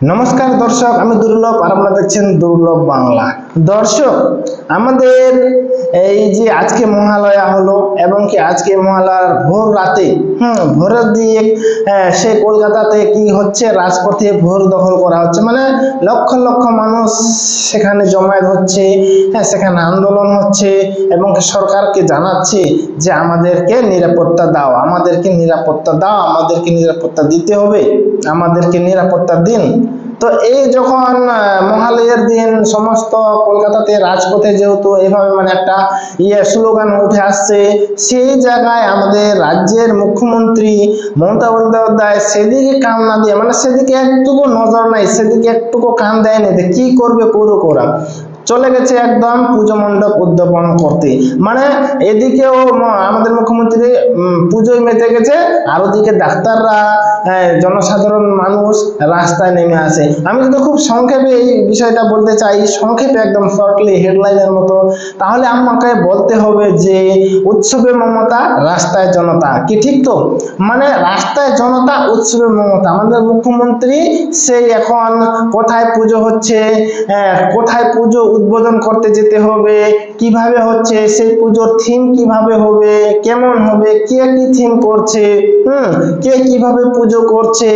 নমস্কার দর্শক আমি দুর্লভ আর আপনারা দেখছেন দুর্লভ বাংলা। দর্শক আমাদের এই যে আজকে মহালয়া হলো এবং কি আজকে মহালয়ার ভোর রাতে হুম ভোরের দিকে আহ, সে কলকাতাতে কি হচ্ছে রাজপথে ভোর দখল করা হচ্ছে। মানে লক্ষ লক্ষ মানুষ সেখানে জমায়েত হচ্ছে হ্যাঁ সেখানে আন্দোলন হচ্ছে এবং সরকারকে জানাচ্ছে যে আমাদেরকে নিরাপত্তা দাও আমাদেরকে নিরাপত্তা দাও আমাদেরকে নিরাপত্তা দিতে হবে আমাদেরকে নিরাপত্তা দিন। তো এই যখন মহালয়ের দিন সমস্ত কলকাতাতে রাজপথে যেহেতু এইভাবে মানে একটা ইয়ে স্লোগান উঠে আসছে, সেই জায়গায় আমাদের রাজ্যের মুখ্যমন্ত্রী মমতা বন্দ্যোপাধ্যায় সেদিকে কান না দিয়ে মানে সেদিকে একটুকু নজর নাই, সেদিকে একটুকু কান দেয়নি কি করবে করুক ওরা চলে গেছে একদম পুজো মণ্ডপ উদ্যাপন করতে। মানে এদিকেও আমাদের মুখ্যমন্ত্রী পুজোয় মেতে গেছে, আর ওদিকে ডাক্তাররা জনসাধারণ মানুষ রাস্তায় নেমে আসে। আমি কিন্তু খুব সংক্ষেপে এই বিষয়টা বলতে চাই। সংক্ষেপে একদম শর্টলি হেডলাইনের মতো। তাহলে আমাকে বলতে হবে যে, উৎসবে মমতা, রাস্তায় জনতা। কি ঠিক তো? মানে রাস্তায় জনতা, উৎসবে মমতা। আমাদের মুখ্যমন্ত্রী সেই এখন কোথায় পুজো হচ্ছে কোথায় পুজো উদ্বোধন করতে যেতে হবে। কীভাবে হচ্ছে, সেই পুজোর থিম কীভাবে হবে, কেমন হবে, কে কি থিম করছে, হুম, কে কীভাবে পুজো করছে,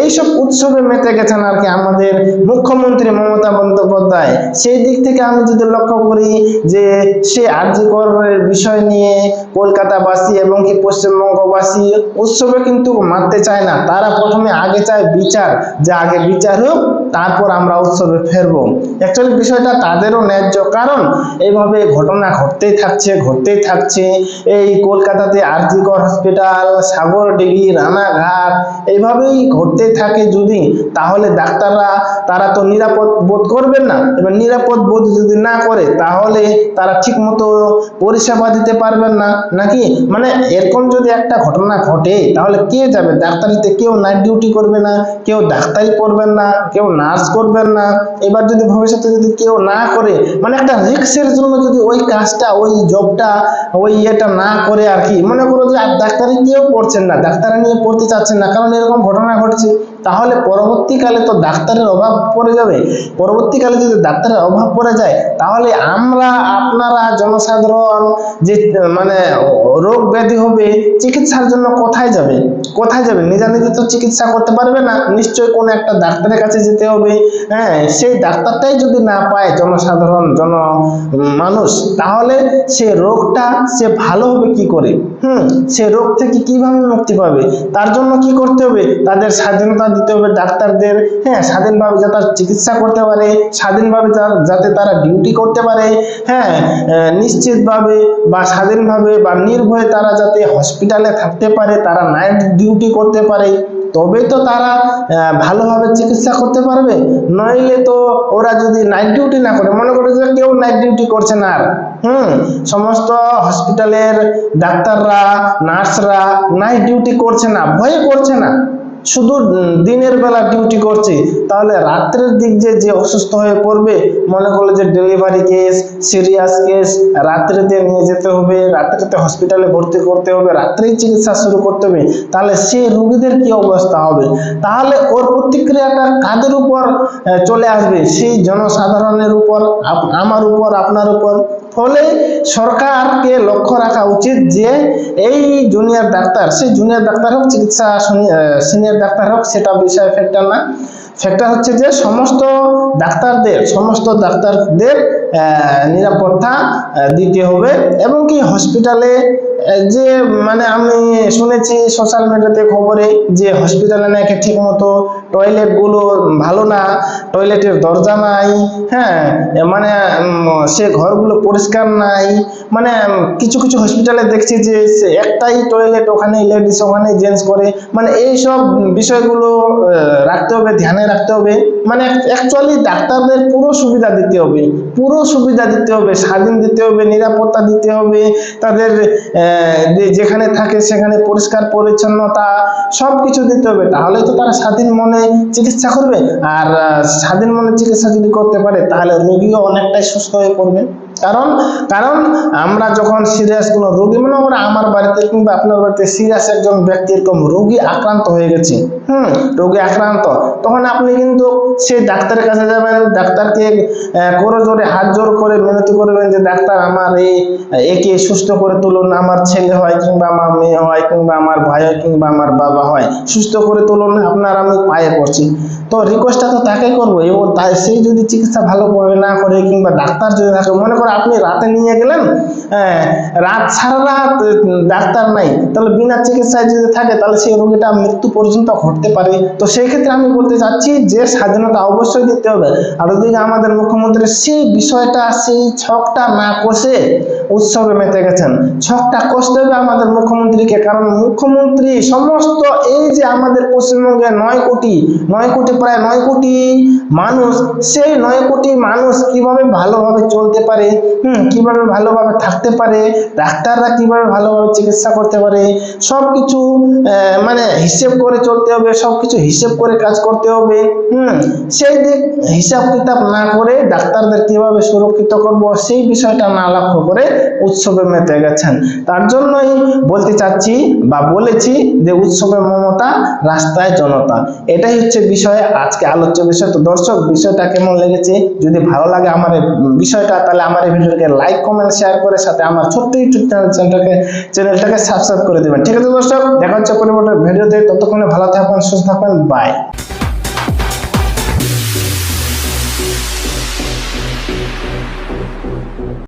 এইসব উৎসবে মেতে গেছেন আর কি আমাদের মুখ্যমন্ত্রী মমতা বন্দ্যোপাধ্যায়। সেই দিক থেকে আমি যদি লক্ষ্য করি যে সে আর্যিকরের বিষয় নিয়ে কলকাতাবাসী এবং কি পশ্চিমবঙ্গবাসী উৎসবে কিন্তু মানতে চায় না। তারা প্রথমে আগে চায় বিচার, যে আগে বিচার হোক, তারপর আমরা উৎসবে ফেরবো। অ্যাকচুয়ালি বিষয়টা তাদেরও ন্যায্য কারণ। এইভাবে ঘটনা ঘটতেই থাকছে ঘটতেই থাকছে। এই কলকাতাতে আরজিকর হসপিটাল সাগরডিঘি রানাঘাট, এইভাবেই ঘটতেই থাকে যদি। তাহলে ডাক্তাররা, তারা তো নিরাপদ বোধ করবেন না। এবার নিরাপদ বোধ যদি না করে, তাহলে তারা ঠিক মতো পরিষেবা দিতে পারবেন না। নাকি? মানে এরকম যদি একটা ঘটনা ঘটে, তাহলে কে যাবে? ডাক্তারিতে কেউ নাইট ডিউটি করবে না, কেউ ডাক্তারি করবেন না, কেউ নার্স করবেন না। এবার যদি ভবিষ্যতে যদি কেউ না করে মানে একটা রিক্সের জন্য যদি ওই কাজটা, ওই জবটা ওই ইয়েটা না করে আর কি, মনে করো যে ডাক্তারি কেউ পড়ছেন না, ডাক্তারি নিয়ে পড়তে চাচ্ছেন না, কারণ এরকম ঘটনা ঘটছে। তাহলে পরবর্তীকালে তো ডাক্তারের অভাব পড়ে যাবে। পরবর্তীকালে যদি ডাক্তারের অভাব পড়ে যায়, তাহলে আমরা আপনারা জনসাধারণ যে মানে রোগ ব্যাধি হবে, চিকিৎসার জন্য কোথায় যাবে? কোথায় যাবে? নিজে নিজে তো চিকিৎসা করতে পারবে না। নিশ্চয়ই কোনো একটা ডাক্তারের কাছে যেতে হবে। হ্যাঁ সেই ডাক্তারটাই যদি না পায় জনসাধারণ, জন, মানুষ, তাহলে সে রোগটা সে ভালো হবে কি করে? হুম, সে রোগ থেকে কীভাবে মুক্তি পাবে? তার জন্য কি করতে হবে? তাদের স্বাধীনতা দিতে হবে ডাক্তারদের। হ্যাঁ স্বাধীনভাবে যাতে চিকিৎসা করতে পারে, স্বাধীনভাবে যাতে তারা ডিউটি করতে পারে হ্যাঁ নিশ্চিতভাবে বা স্বাধীনভাবে বা নির্ভয়ে তারা যাতে হসপিটালে থাকতে পারে, তারা নাইট ডিউটি করতে পারে তবে তো তারা ভালোভাবে চিকিৎসা করতে পারবে। নইলে তো ওরা যদি নাইট ডিউটি না করে, মনে করে যে কেউ নাইট ডিউটি করছে না আর, হুম, সমস্ত হসপিটালের ডাক্তাররা, নার্সরা নাইট ডিউটি করছে না, ভয়ে করছে না। শুধু দিনের বেলা ডিউটি করছে, তাহলে রাত্রের দিক যে যে অসুস্থ হয়ে পড়বে, মনে করল যে ডেলিভারি কেস সিরিয়াস কেস রাত্রেতে নিয়ে যেতে হবে, রাত্রেতে হসপিটালে ভর্তি করতে হবে, রাত্রেই চিকিৎসা শুরু করতে হবে, তাহলে সেই রোগীদের কি অবস্থা হবে? তাহলে ওর প্রতিক্রিয়াটা কাদের উপর চলে আসবে? সেই জনসাধারণের উপর আমার উপর, আপনার উপর। ফলে সরকারকে লক্ষ্য রাখা উচিত যে, এই জুনিয়র ডাক্তার, সেই জুনিয়র ডাক্তার হোক চিকিৎসা সিনিয়র ডাক্তার হোক সেটা বিষয় ফ্যাক্টর না। ফ্যাক্টর হচ্ছে যে সমস্ত ডাক্তারদের সমস্ত ডাক্তারদের নিরাপত্তা দিতে হবে। এবং কি হসপিটালে যে মানে আমি শুনেছি সোশ্যাল মিডিয়াতে খবরে যে হসপিটালে নাকি ঠিক মতো টয়লেটগুলো ভালো না টয়লেটের দরজা নাই হ্যাঁ মানে সে ঘরগুলো পরিষ্কার নাই। মানে কিছু কিছু হসপিটালে দেখছি যে একটাই টয়লেট ওখানে লেডিস ওখানে জেন্টস করে। মানে এই সব বিষয়গুলো রাখতে হবে, ধ্যানে রাখতে হবে। মানে অ্যাকচুয়ালি ডাক্তারদের পুরো সুবিধা দিতে হবে। পুরো সুবিধা দিতে হবে, স্বাধীন দিতে হবে, নিরাপত্তা দিতে হবে। তাদের যেখানে থাকে সেখানে পরিষ্কার, পরিচ্ছন্নতা সব কিছু দিতে হবে। তাহলে তো তারা স্বাধীন মনে চিকিৎসা করবে। আর স্বাধীন মনে চিকিৎসা যদি করতে পারে, তাহলে রোগীও অনেকটাই সুস্থ হয়ে পড়বে। কারণ কারণ আমরা যখন সিরিয়াস কোনো রোগী, মনে করে আমার বাড়িতে কিংবা আপনার বাড়িতে সিরিয়াস একজন ব্যক্তি এরকম রোগী আক্রান্ত হয়ে গেছে, হুম, রোগী আক্রান্ত, তখন আপনি কিন্তু সেই ডাক্তারের কাছে যাবেন, ডাক্তারকে করে জোরে হাত জোর করে মিনতি করবেন যে, ডাক্তার, আমার এই, একে সুস্থ করে তুলুন, আমার ছেলে হয় কিংবা আমার মেয়ে হয় কিংবা আমার ভাই হয় কিংবা আমার বাবা হয়, সুস্থ করে তুলুন, আপনার আমি পায়ে পড়ছি। তো রিকোয়েস্টটা তো তাকে করব। এবং তাই সেই যদি চিকিৎসা ভালোভাবে না করে কিংবা ডাক্তার যদি থাকে মনে করো আপনি রাতে নিয়ে গেলেন হ্যাঁ, রাত সারা রাত ডাক্তার নাই তাহলে বিনা চিকিৎসায় যদি থাকে তাহলে সেই রোগীটা মৃত্যু পর্যন্ত ঘটতে পারে। তো সেই ক্ষেত্রে আমি বলতে চাচ্ছি যে স্বাধীনতা অবশ্যই দিতে হবে। আর ওদিকে আমাদের মুখ্যমন্ত্রী সেই বিষয়টা সেই ছকটা না কষে উৎসবে মেতে গেছেন। ছকটা কষতে হবে আমাদের মুখ্যমন্ত্রীকে কারণ মুখ্যমন্ত্রী সমস্ত এই যে আমাদের পশ্চিমবঙ্গে নয় কোটি নয় কোটি প্রায় নয় কোটি মানুষ, সেই নয় কোটি মানুষ কীভাবে ভালোভাবে চলতে পারে? হুম, কীভাবে ভালোভাবে থাকতে পারে? ডাক্তাররা কীভাবে ভালোভাবে চিকিৎসা করতে পারে? সব কিছু মানে হিসেব করে চলতে হবে সব কিছু হিসেব করে কাজ করতে হবে। হুম, সেই দিক হিসাব কিতাব না করে ডাক্তারদের কীভাবে সুরক্ষিত করব, সেই বিষয়টা না লক্ষ্য করে উৎসবে মেতে গেছেন। তার জন্যই বলতে চাচ্ছি বা বলেছি যে উৎসবে মমতা, রাস্তায় জনতা। এটাই হচ্ছে বিষয় আজকে আলোচ্য বিষয়, তো দর্শক, বিষয়টা কেমন লেগেছে? যদি ভালো লাগে আমার বিষয়টা, তাহলে আমার এই ভিডিওকে লাইক কমেন্ট শেয়ার করে সাথে আমার ছোট্ট ইউটিউব চ্যানেলটাকে চ্যানেলটাকে সাবস্ক্রাইব করে দেবেন। ঠিক আছে দর্শক, দেখা হচ্ছে পরিবর্তন ভিডিওতে। ততক্ষণে ভালো থাকবেন, সুস্থ থাকবেন বাই